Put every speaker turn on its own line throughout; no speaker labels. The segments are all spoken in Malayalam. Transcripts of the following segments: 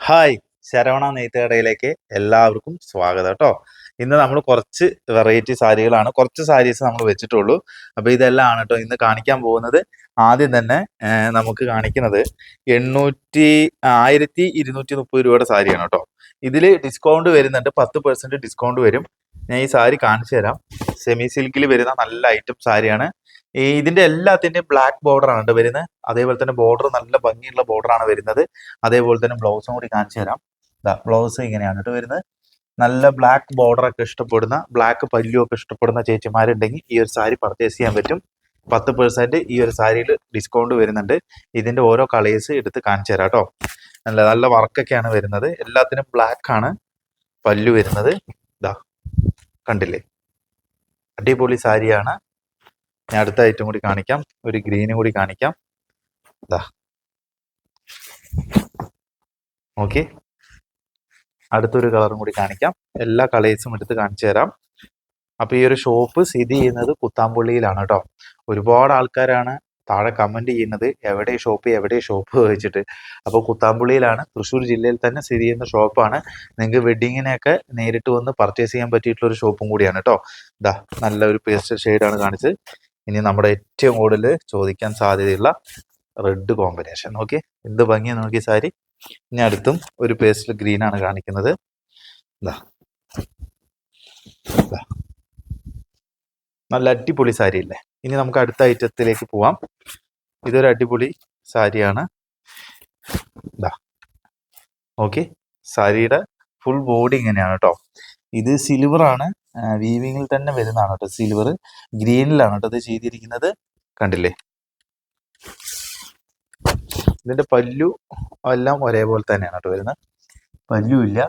ഹായ് ശരവണ നെയ്ത്തുകടയിലേക്ക് എല്ലാവർക്കും സ്വാഗതം കേട്ടോ ഇന്ന് നമ്മൾ കുറച്ച് വെറൈറ്റി സാരികളാണ്. കുറച്ച് സാരീസ് നമ്മൾ വെച്ചിട്ടുള്ളൂ. അപ്പോൾ ഇതെല്ലാം ആണ് കേട്ടോ ഇന്ന് കാണിക്കാൻ പോകുന്നത്. ആദ്യം തന്നെ നമുക്ക് കാണിക്കുന്നത് എണ്ണൂറ്റി ആയിരത്തി ഇരുന്നൂറ്റി മുപ്പത് രൂപയുടെ സാരിയാണ് കേട്ടോ ഇതിൽ ഡിസ്കൗണ്ട് വരുന്നുണ്ട്. പത്ത് പെർസെന്റ് ഡിസ്കൗണ്ട് വരും. ഞാൻ ഈ സാരി കാണിച്ചു തരാം സെമി സിൽക്കിൽ വരുന്ന നല്ല ഐറ്റം സാരിയാണ്. ഈ ഇതിന്റെ എല്ലാത്തിന്റെയും ബ്ലാക്ക് ബോർഡർ ആണ് വരുന്നത് അതേപോലെ തന്നെ ബോർഡർ നല്ല ഭംഗിയുള്ള ബോർഡർ ആണ് വരുന്നത്. അതേപോലെ തന്നെ ബ്ലൗസും കൂടി കാണിച്ചു തരാം. ബ്ലൗസ് ഇങ്ങനെയാണ് കേട്ടോ വരുന്നത്. നല്ല ബ്ലാക്ക് ബോർഡർ ഒക്കെ ഇഷ്ടപ്പെടുന്ന ബ്ലാക്ക് പല്ലു ഒക്കെ ഇഷ്ടപ്പെടുന്ന ചേച്ചിമാരുണ്ടെങ്കിൽ ഈ ഒരു സാരി പർച്ചേസ് ചെയ്യാൻ പറ്റും. പത്ത് പെർസെന്റ് ഈ ഒരു സാരിയിൽ ഡിസ്കൗണ്ട് വരുന്നുണ്ട്. ഇതിന്റെ ഓരോ കളേഴ്സ് എടുത്ത് കാണിച്ചു തരാം കേട്ടോ നല്ല നല്ല വർക്കൊക്കെയാണ് വരുന്നത്. എല്ലാത്തിനും ബ്ലാക്ക് ആണ് പല്ലു വരുന്നത്. ഇതാ കണ്ടില്ലേ? അടിപൊളി സാരിയാണ് ഞാൻ അടുത്ത ഐറ്റം കൂടി കാണിക്കാം. ഒരു ഗ്രീനും കൂടി കാണിക്കാം. ഓക്കെ അടുത്തൊരു കളറും കൂടി കാണിക്കാം. എല്ലാ കളേഴ്സും എടുത്ത് കാണിച്ചു തരാം. അപ്പൊ ഈ ഒരു ഷോപ്പ് സ്ഥിതി ചെയ്യുന്നത് കുത്താമ്പുള്ളിയിലാണ് കേട്ടോ ഒരുപാട് ആൾക്കാരാണ് താഴെ കമന്റ് ചെയ്യുന്നത് എവിടെ ഷോപ്പ് എവിടെ ഷോപ്പ് വെച്ചിട്ട് അപ്പോൾ കുത്താമ്പുള്ളിയിലാണ് തൃശ്ശൂർ ജില്ലയിൽ തന്നെ സ്ഥിതി ചെയ്യുന്ന ഷോപ്പാണ് നിങ്ങൾക്ക് വെഡിങ്ങിനെയൊക്കെ നേരിട്ട് വന്ന് പർച്ചേസ് ചെയ്യാൻ പറ്റിയിട്ടുള്ള ഒരു ഷോപ്പും കൂടിയാണ് കേട്ടോ ഇതാ നല്ല ഒരു പേസ്റ്റൽ ഷെയ്ഡാണ് കാണിച്ചത്. ഇനി നമ്മുടെ ഏറ്റവും കൂടുതൽ ചോദിക്കാൻ സാധ്യതയുള്ള റെഡ് കോമ്പിനേഷൻ. ഓക്കെ എന്ത് ഭംഗിയാണ് നോക്കി സാരി. ഇനി അടുത്തും ഒരു പേസ്റ്റൽ ഗ്രീൻ ആണ് കാണിക്കുന്നത്. നല്ല അടിപൊളി സാരി അല്ലേ? ഇനി നമുക്ക് അടുത്ത ഐറ്റത്തിലേക്ക് പോവാം. ഇതൊരു അടിപൊളി സാരിയാണ്. ഓക്കെ സാരിയുടെ ഫുൾ ബോഡി ഇങ്ങനെയാണ് കേട്ടോ ഇത് സിൽവർ ആണ്. വീവിങ്ങിൽ തന്നെ വരുന്നതാണ് കേട്ടോ സിൽവർ ഗ്രീനിലാണ് കേട്ടോ ഇത് ചെയ്തിരിക്കുന്നത്. കണ്ടില്ലേ? ഇതിന്റെ പല്ലു എല്ലാം ഒരേപോലെ തന്നെയാണ് കേട്ടോ വരുന്നത്. പല്ലു ഇല്ല.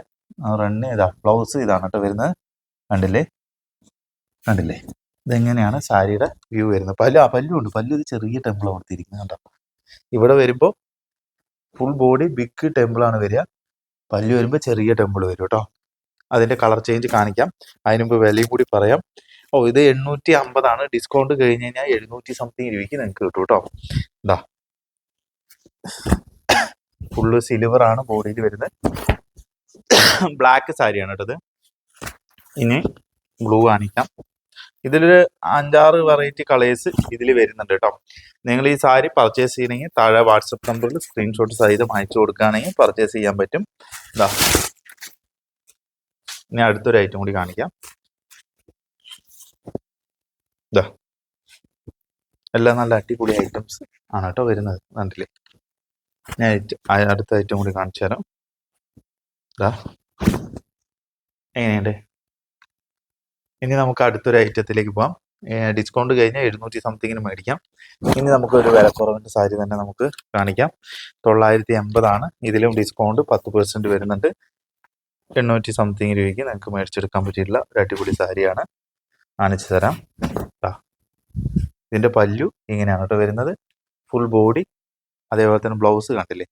റണ്ണ് ഇതാ ബ്ലൗസ് ഇതാണ് കേട്ടോ വരുന്നത്. കണ്ടില്ലേ? കണ്ടില്ലേ? ഇതെങ്ങനെയാണ് സാരിയുടെ വ്യൂ വരുന്നത്? പല്ലു ആ പല്ലു ഉണ്ട്. പല്ലു ഇത് ചെറിയ ടെമ്പിൾ കൊടുത്തിരിക്കുന്നത് കേട്ടോ. ഇവിടെ വരുമ്പോൾ ഫുൾ ബോഡി ബിഗ് ടെമ്പിൾ ആണ് വരിക. പല്ലു വരുമ്പോൾ ചെറിയ ടെമ്പിൾ വരും കേട്ടോ. അതിന്റെ കളർ ചേഞ്ച് കാണിക്കാം. അതിന് മുമ്പ് വിലയും കൂടി പറയാം. ഓ ഇത് എണ്ണൂറ്റി അമ്പതാണ് ഡിസ്കൗണ്ട് കഴിഞ്ഞ് കഴിഞ്ഞാൽ എഴുന്നൂറ്റി സംതിങ് രൂപയ്ക്ക് നിങ്ങൾക്ക് കിട്ടും കേട്ടോ. ഇതാ ഫുള്ള് സിൽവർ ആണ് ബോഡിയിൽ വരുന്നത്. ബ്ലാക്ക് സാരിയാണ് കേട്ടത്. ഇനി ബ്ലൂ കാണിക്കാം. ഇതിലൊരു അഞ്ചാറ് വെറൈറ്റി കളേഴ്സ് ഇതിൽ വരുന്നുണ്ട് കേട്ടോ. നിങ്ങൾ ഈ സാരി പർച്ചേസ് ചെയ്യണമെങ്കിൽ താഴെ വാട്സപ്പ് നമ്പറിൽ സ്ക്രീൻഷോട്ട് സഹിതം അയച്ചു കൊടുക്കുകയാണെങ്കിൽ പർച്ചേസ് ചെയ്യാൻ പറ്റും. ഇതാ ഇനി അടുത്തൊരു ഐറ്റം കൂടി കാണിക്കാം. ഇതാ എല്ലാം നല്ല അടിപൊളി ഐറ്റംസ് ആണ് കേട്ടോ വരുന്നത് കണ്ടില്ലേ ഞാൻ അടുത്ത ഐറ്റം കൂടി കാണിച്ചു തരാം. ഇതാ എങ്ങനെയുണ്ട്? ഇനി നമുക്ക് അടുത്തൊരു ഐറ്റത്തിലേക്ക് പോവാം. ഡിസ്കൗണ്ട് കഴിഞ്ഞാൽ എഴുന്നൂറ്റി സംതിങ്ങിന് മേടിക്കാം. ഇനി നമുക്ക് ഒരു വിലക്കുറവിന്റെ സാരി തന്നെ നമുക്ക് കാണിക്കാം. തൊള്ളായിരത്തി എൺപതാണ്. ഇതിലും ഡിസ്കൗണ്ട് പത്ത് പെർസെന്റ് വരുന്നുണ്ട്. എണ്ണൂറ്റി സംതിങ് രൂപയ്ക്ക് നിങ്ങൾക്ക് മേടിച്ചെടുക്കാൻ പറ്റിയിട്ടുള്ള ഒരു അടിപൊളി സാരിയാണ് കാണിച്ചു തരാം. ദാ. ഇതിന്റെ പല്ലു ഇങ്ങനെയാണ് കേട്ടോ വരുന്നത്. ഫുൾ ബോഡി അതേപോലെ തന്നെ ബ്ലൗസ് കണ്ടില്ലേ?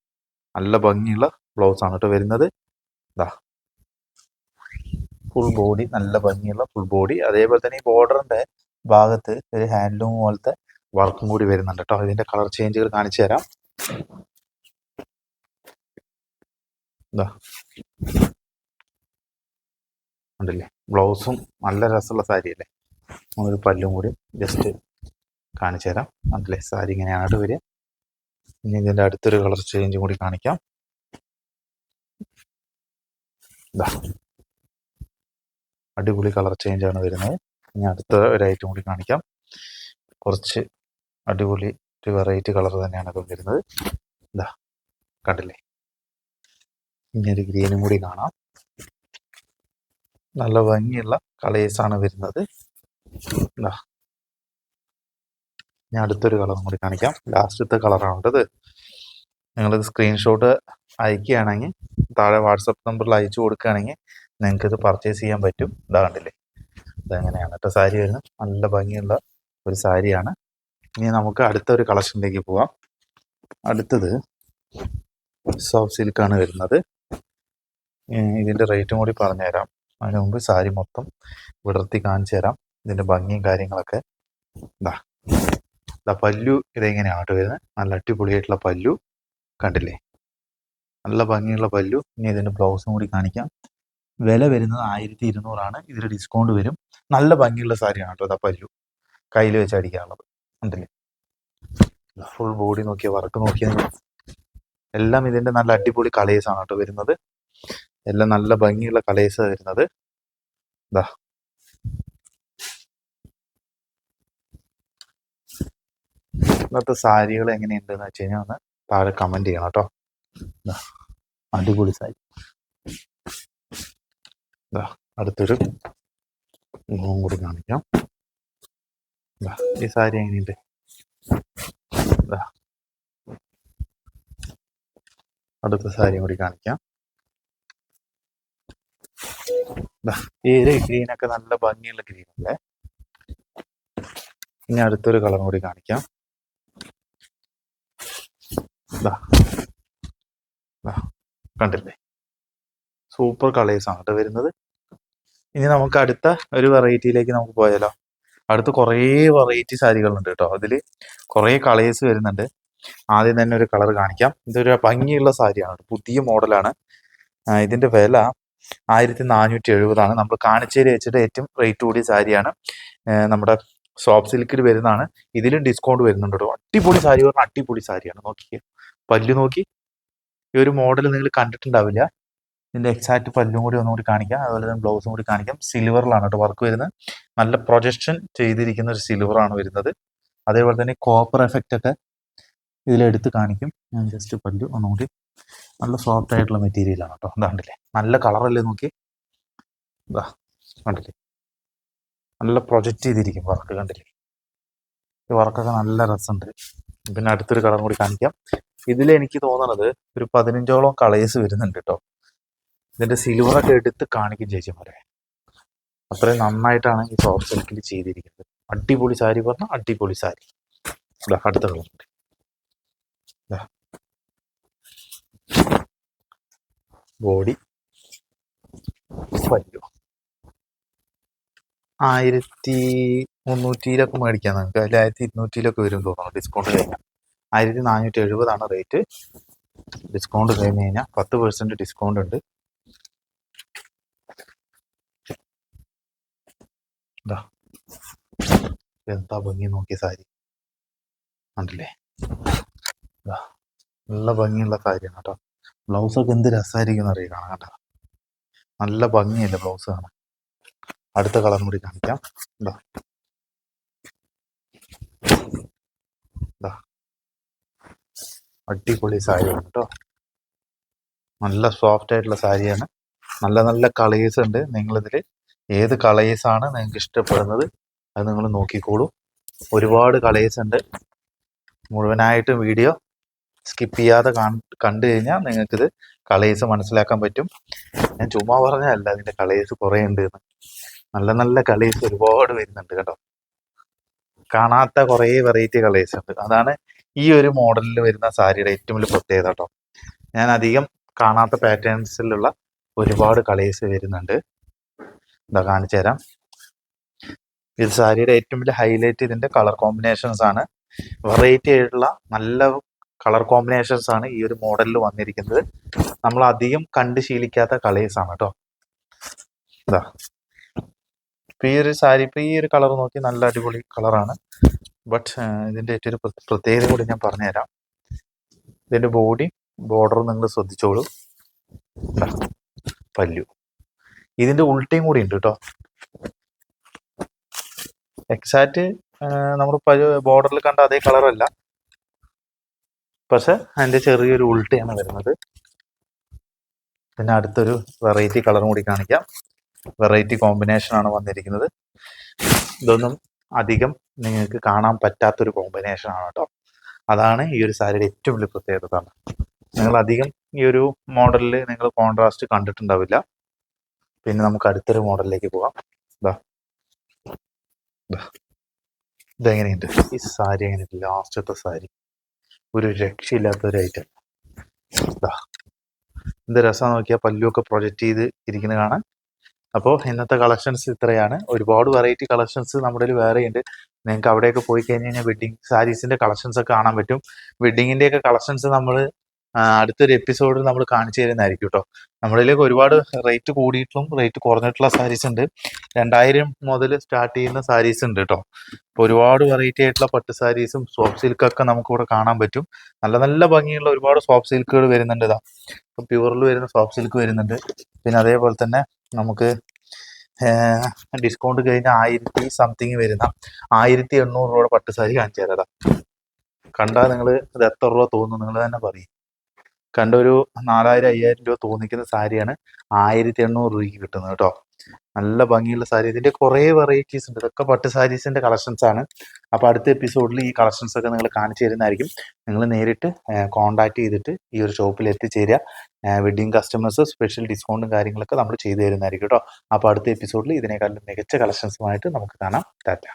നല്ല ഭംഗിയുള്ള ബ്ലൗസ് ആണ് കേട്ടോ വരുന്നത്. ഇതാ ഫുൾ ബോഡി നല്ല ഭംഗിയുള്ള ഫുൾ ബോഡി അതേപോലെ തന്നെ ഈ ബോർഡറിന്റെ ഭാഗത്ത് ഒരു ഹാൻഡ്ലൂം പോലത്തെ വർക്കും കൂടി വരുന്നുണ്ട് കേട്ടോ. ഇതിന്റെ കളർ ചേഞ്ചുകൾ കാണിച്ചു തരാം. ഉണ്ടല്ലേ? ബ്ലൗസും നല്ല രസമുള്ള സാരി അല്ലേ? ഒരു പല്ലും കൂടി ജസ്റ്റ് കാണിച്ചു തരാം. ഉണ്ടല്ലേ സാരി ഇങ്ങനെയാണ് വരിക. ഇനി ഇതിന്റെ അടുത്തൊരു കളർ ചേഞ്ചും കൂടി കാണിക്കാം. അടിപൊളി കളർ ചേഞ്ച് ആണ് വരുന്നത്. ഇനി അടുത്ത ഒരു ഐറ്റം കൂടി കാണിക്കാം. കുറച്ച് അടിപൊളി ഒരു വെറൈറ്റി കളർ തന്നെയാണ് ഇപ്പം വരുന്നത്. ഇതാ കണ്ടില്ലേ? ഇനി ഒരു ഗ്രീനും കൂടി കാണാം. നല്ല ഭംഗിയുള്ള കളേഴ്സ് ആണ് വരുന്നത് ഞാൻ അടുത്തൊരു കളറും കൂടി കാണിക്കാം. ലാസ്റ്റത്തെ കളറാണ് കേട്ടത് നിങ്ങളിത് സ്ക്രീൻഷോട്ട് അയക്കുകയാണെങ്കിൽ താഴെ വാട്സപ്പ് നമ്പറിൽ അയച്ചു കൊടുക്കുകയാണെങ്കിൽ നിങ്ങൾക്കിത് പർച്ചേസ് ചെയ്യാൻ പറ്റും. ഇതാ കണ്ടില്ലേ? ഇതെങ്ങനെയാണ് കേട്ടോ സാരി വരുന്നത്. നല്ല ഭംഗിയുള്ള ഒരു സാരിയാണ്. ഇനി നമുക്ക് അടുത്ത ഒരു കളക്ഷനിലേക്ക് പോവാം. അടുത്തത് സോഫ്റ്റ് സിൽക്കാണ് വരുന്നത്. ഇതിന്റെ റേറ്റും കൂടി പറഞ്ഞുതരാം. അതിന് മുമ്പ് സാരി മൊത്തം വിടർത്തി കാണിച്ചു തരാം. ഇതിന്റെ ഭംഗിയും കാര്യങ്ങളൊക്കെ. ഇതാ ഇതാ പല്ലു ഇതെങ്ങനെയാണ് കേട്ടോ വരുന്നത് നല്ല അടിപൊളിയായിട്ടുള്ള പല്ലു. കണ്ടില്ലേ? നല്ല ഭംഗിയുള്ള പല്ലു. ഇനി ഇതിന്റെ ബ്ലൗസും കൂടി കാണിക്കാം. വില വരുന്നത് ആയിരത്തി ഇരുന്നൂറാണ് ഇതിൽ ഡിസ്കൗണ്ട് വരും. നല്ല ഭംഗിയുള്ള സാരിയാണ് കേട്ടോ ഇതാ പല്ലു. കയ്യിൽ വെച്ച് അടിക്കാനുള്ളത്. ഉണ്ടല്ലേ ഫുൾ ബോഡി നോക്കിയ വർക്ക് നോക്കിയാൽ എല്ലാം ഇതിന്റെ നല്ല അടിപൊളി കളേഴ്സാണ് കേട്ടോ വരുന്നത്. എല്ലാം നല്ല ഭംഗിയുള്ള കളേഴ്സ് വരുന്നത് ഇതാ ഇന്നത്തെ സാരികൾ എങ്ങനെയുണ്ടെന്ന് വെച്ച് കഴിഞ്ഞാൽ ഒന്ന് താഴെ കമന്റ് ചെയ്യണം കേട്ടോ. അടിപൊളി സാരി. അടുത്തൊരു മുഖം കൂടി കാണിക്കാം. ഈ സാരി എങ്ങനെയുണ്ട്. അടുത്ത സാരിയും കൂടി കാണിക്കാം. ഒരു ഗ്രീനൊക്കെ നല്ല ഭംഗിയുള്ള ഗ്രീൻ അല്ലേ? ഇനി അടുത്തൊരു കളർ കൂടി കാണിക്കാം. കണ്ടില്ലേ? സൂപ്പർ കളേഴ്സ് ആണ് കേട്ടോ വരുന്നത്. ഇനി നമുക്ക് അടുത്ത ഒരു വെറൈറ്റിയിലേക്ക് നമുക്ക് പോയാലോ? അടുത്ത് കുറേ വെറൈറ്റി സാരികളുണ്ട് കേട്ടോ. അതിൽ കുറേ കളേഴ്സ് വരുന്നുണ്ട്. ആദ്യം തന്നെ ഒരു കളർ കാണിക്കാം. ഇതൊരു ഭംഗിയുള്ള സാരിയാണ് പുതിയ മോഡലാണ് ഇതിന്റെ വില ആയിരത്തി നാനൂറ്റി എഴുപതാണ് നമ്മൾ കാണിച്ചേരി വെച്ചിട്ട് ഏറ്റവും റേറ്റ് കൂടിയ സാരിയാണ് നമ്മുടെ സോഫ്റ്റ് സിൽക്കിൽ വരുന്നതാണ്. ഇതിലും ഡിസ്കൗണ്ട് വരുന്നുണ്ട് കേട്ടോ അടിപൊളി സാരി പറഞ്ഞാൽ അടിപൊളി സാരിയാണ്. നോക്കിക്കേ. പല്ലു നോക്കി. ഈ ഒരു മോഡൽ നിങ്ങൾ കണ്ടിട്ടുണ്ടാവില്ല. ഇതിന്റെ എക്സാക്ട് പല്ലും കൂടി ഒന്നുകൂടി കാണിക്കാം. അതുപോലെ തന്നെ ബ്ലൗസും കൂടി കാണിക്കാം. സിൽവറിലാണ് കേട്ടോ വർക്ക് വരുന്നത്. നല്ല പ്രൊജക്ഷൻ ചെയ്തിരിക്കുന്ന ഒരു സിൽവറാണ് വരുന്നത്. അതേപോലെ തന്നെ കോപ്പർ എഫക്റ്റ് ഒക്കെ ഇതിലെടുത്ത് കാണിക്കും. ഞാൻ ജസ്റ്റ് പല്ലു ഒന്നുകൂടി നല്ല സോഫ്റ്റ് ആയിട്ടുള്ള മെറ്റീരിയലാണ് കേട്ടോ ഇതാണ്ടില്ലേ നല്ല കളറല്ലേ നോക്കി ഇതാ കണ്ടില്ലേ? നല്ല പ്രൊജക്റ്റ് ചെയ്തിരിക്കും വർക്ക് കണ്ടില്ലേ? ഈ വർക്കൊക്കെ നല്ല രസമുണ്ട്. പിന്നെ അടുത്തൊരു കളർ കൂടി കാണിക്കാം. ഇതിൽ എനിക്ക് തോന്നണത് ഒരു പതിനഞ്ചോളം കളേഴ്സ് വരുന്നുണ്ട് കേട്ടോ ഇതിന്റെ സിൽവർ ഒക്കെ എടുത്ത് കാണിക്കും ചേച്ചിമാരെ. അത്രയും നന്നായിട്ടാണ് ഈ സോഫ്റ്റ് സിൽക്കിൽ ചെയ്തിരിക്കുന്നത്. അടിപൊളി സാരി പറഞ്ഞാൽ അടിപൊളി സാരി അടുത്ത കളർ ബോഡി പല്ലു ആയിരത്തി മുന്നൂറ്റിയിലൊക്കെ മേടിക്കാം നമുക്ക്. അതിൽ ആയിരത്തി ഇരുന്നൂറ്റിയിലൊക്കെ വരും തോന്നുന്നു ഡിസ്കൗണ്ട് കഴിഞ്ഞാൽ. ആയിരത്തി നാനൂറ്റി എഴുപതാണ് റേറ്റ് ഡിസ്കൗണ്ട് കഴിഞ്ഞ് കഴിഞ്ഞാൽ പത്ത് പെർസെന്റ് ഡിസ്കൗണ്ട് ഉണ്ട്. എന്താ എന്താ ഭംഗി നോക്കിയ സാരി? ഉണ്ടല്ലേ നല്ല ഭംഗിയുള്ള സാരിയാണ് കേട്ടോ. ബ്ലൗസൊക്കെ എന്ത് രസമായിരിക്കും അറിയാം കാണാൻ കേട്ടോ. നല്ല ഭംഗിയല്ലേ ബ്ലൗസ് കാണാൻ? അടുത്ത കളർ കൂടി കാണിക്കാം. ഇതാ. ഇതാ. അടിപൊളി സാരിയാണ് കേട്ടോ. നല്ല സോഫ്റ്റ് ആയിട്ടുള്ള സാരിയാണ്. നല്ല നല്ല കളേഴ്സ് ഉണ്ട്. നിങ്ങളിതിൽ ഏത് കളേഴ്സ് ആണ് നിങ്ങൾക്ക് ഇഷ്ടപ്പെടുന്നത് അത് നിങ്ങൾ നോക്കിക്കോളൂ. ഒരുപാട് കളേഴ്സ് ഉണ്ട്. മുഴുവനായിട്ടും വീഡിയോ സ്കിപ്പ് ചെയ്യാതെ കണ്ടു കഴിഞ്ഞാൽ നിങ്ങൾക്കിത് കളേഴ്സ് മനസ്സിലാക്കാൻ പറ്റും. ഞാൻ ചുമ്മാ പറഞ്ഞതല്ല അതിന്റെ കളേഴ്സ് കുറേ ഉണ്ട് എന്ന്. നല്ല നല്ല കളേഴ്സ് ഒരുപാട് വരുന്നുണ്ട് കേട്ടോ. കാണാത്ത കുറേ വെറൈറ്റി കളേഴ്സ് ഉണ്ട്. അതാണ് ഈ ഒരു മോഡലിൽ വരുന്ന സാരിയുടെ ഏറ്റവും വലിയ പ്രത്യേകത കേട്ടോ. ഞാൻ അധികം കാണാത്ത പാറ്റേൺസിലുള്ള ഒരുപാട് കളേഴ്സ് വരുന്നുണ്ട്. ഇതാ കാണിച്ചു തരാം. ഇത് സാരിയുടെ ഏറ്റവും വലിയ ഹൈലൈറ്റ് ഇതിന്റെ കളർ കോമ്പിനേഷൻസ് ആണ്. വെറൈറ്റി ആയിട്ടുള്ള നല്ല കളർ കോമ്പിനേഷൻസ് ആണ് ഈ ഒരു മോഡലിൽ വന്നിരിക്കുന്നത്. നമ്മൾ അധികം കണ്ട് ശീലിക്കാത്ത കളേഴ്സ് ആണ് കേട്ടോ. ഇതാ. ഇപ്പൊ ഈ ഒരു സാരി ഇപ്പൊ ഈ ഒരു കളർ നോക്കി നല്ല അടിപൊളി കളറാണ്. ബട്ട് ഇതിന്റെ ഏറ്റവും ഒരു പ്ര- പ്രത്യേകത കൂടി ഞാൻ പറഞ്ഞുതരാം. ഇതിന്റെ ബോഡി ബോർഡർ നിങ്ങൾ ശ്രദ്ധിച്ചോളൂ. പല്ലു. ഇതിന്റെ ഉൾട്ടയും കൂടി ഉണ്ട് കേട്ടോ. എക്സാക്ട് നമ്മൾ ബോർഡറിൽ കണ്ട അതേ കളറല്ല. പക്ഷെ അതിന്റെ ചെറിയൊരു ഉൾട്ടയാണ് വരുന്നത്. പിന്നെ അടുത്തൊരു വെറൈറ്റി കളറും കൂടി കാണിക്കാം. വെറൈറ്റി കോമ്പിനേഷൻ ആണ് വന്നിരിക്കുന്നത്. ഇതൊന്നും അധികം നിങ്ങൾക്ക് കാണാൻ പറ്റാത്തൊരു കോമ്പിനേഷൻ ആണ് കേട്ടോ. അതാണ് ഈ ഒരു സാരിയുടെ ഏറ്റവും വലിയ പ്രത്യേകത. നിങ്ങൾ അധികം ഈ ഒരു മോഡലിൽ നിങ്ങൾ കോൺട്രാസ്റ്റ് കണ്ടിട്ടുണ്ടാവില്ല. പിന്നെ നമുക്ക് അടുത്തൊരു മോഡലിലേക്ക് ഇതാ ഇതാ. ഇതെങ്ങനെയുണ്ട്? ഈ സാരി എങ്ങനെയുണ്ട്? ലാസ്റ്റത്തെ സാരി ഒരു രക്ഷയില്ലാത്ത ഒരു ഐറ്റം എന്ത് രസം നോക്കിയാൽ പല്ലുമൊക്കെ പ്രൊജക്റ്റ് ചെയ്ത് ഇരിക്കുന്നത് കാണാൻ. അപ്പോൾ ഇന്നത്തെ കളക്ഷൻസ് ഇത്രയാണ്. ഒരുപാട് വെറൈറ്റി കളക്ഷൻസ് നമ്മുടെ വേറെ ഉണ്ട്. നിങ്ങൾക്ക് അവിടെയൊക്കെ പോയി കഴിഞ്ഞ് കഴിഞ്ഞാൽ വെഡിങ് സാരീസിന്റെ കളക്ഷൻസ് ഒക്കെ കാണാൻ പറ്റും. വെഡിങ്ങിന്റെ ഒക്കെ കളക്ഷൻസ് നമ്മൾ അടുത്തൊരു എപ്പിസോഡിൽ നമ്മൾ കാണിച്ചു തരുന്നതായിരിക്കും കേട്ടോ നമ്മളിലേക്ക് ഒരുപാട് റേറ്റ് കൂടിയിട്ടും റേറ്റ് കുറഞ്ഞിട്ടുള്ള സാരീസ് ഉണ്ട്. രണ്ടായിരം മുതൽ സ്റ്റാർട്ട് ചെയ്യുന്ന സാരീസ് ഉണ്ട് കേട്ടോ അപ്പോൾ ഒരുപാട് വെറൈറ്റി ആയിട്ടുള്ള പട്ട് സാരീസും സോഫ്റ്റ് സിൽക്കൊക്കെ നമുക്ക് ഇവിടെ കാണാൻ പറ്റും. നല്ല നല്ല ഭംഗിയുള്ള ഒരുപാട് സോഫ്റ്റ് സിൽക്കുകൾ വരുന്നുണ്ട് ഇതാ. ഇപ്പം പ്യൂറിൽ വരുന്ന സോഫ്റ്റ് സിൽക്ക് വരുന്നുണ്ട്. പിന്നെ അതേപോലെ തന്നെ നമുക്ക് ഡിസ്കൗണ്ട് കഴിഞ്ഞ ആയിരത്തി സംതിങ് വരുന്ന ആയിരത്തി എണ്ണൂറ് രൂപയുടെ പട്ട് സാരി കാണിച്ചു തരാം കണ്ടാൽ നിങ്ങൾ ഇത് എത്ര രൂപ തോന്നുന്നു നിങ്ങൾ തന്നെ പറയും. കണ്ട ഒരു നാലായിരം അയ്യായിരം രൂപ തോന്നിക്കുന്ന സാരിയാണ് ആയിരത്തി എണ്ണൂറ് രൂപയ്ക്ക് കിട്ടുന്നത് കേട്ടോ. നല്ല ഭംഗിയുള്ള സാരി. ഇതിന്റെ കുറേ വെറൈറ്റീസ് ഉണ്ട്. ഇതൊക്കെ പട്ട് സാരീസിന്റെ കളക്ഷൻസ് ആണ്. അപ്പോൾ അടുത്ത എപ്പിസോഡിൽ ഈ കളക്ഷൻസ് ഒക്കെ നിങ്ങൾ കാണിച്ചു തരുന്നതായിരിക്കും. നിങ്ങൾ നേരിട്ട് കോൺടാക്ട് ചെയ്തിട്ട് ഈ ഒരു ഷോപ്പിൽ എത്തിച്ചേരുക. വെഡിങ് കസ്റ്റമേഴ്സ് സ്പെഷ്യൽ ഡിസ്കൗണ്ടും കാര്യങ്ങളൊക്കെ നമ്മൾ ചെയ്തു തരുന്നതായിരിക്കും കേട്ടോ. അപ്പോൾ അടുത്ത എപ്പിസോഡിൽ ഇതിനേക്കാളും മികച്ച കളക്ഷൻസുമായിട്ട് നമുക്ക് കാണാം. ടാറ്റ.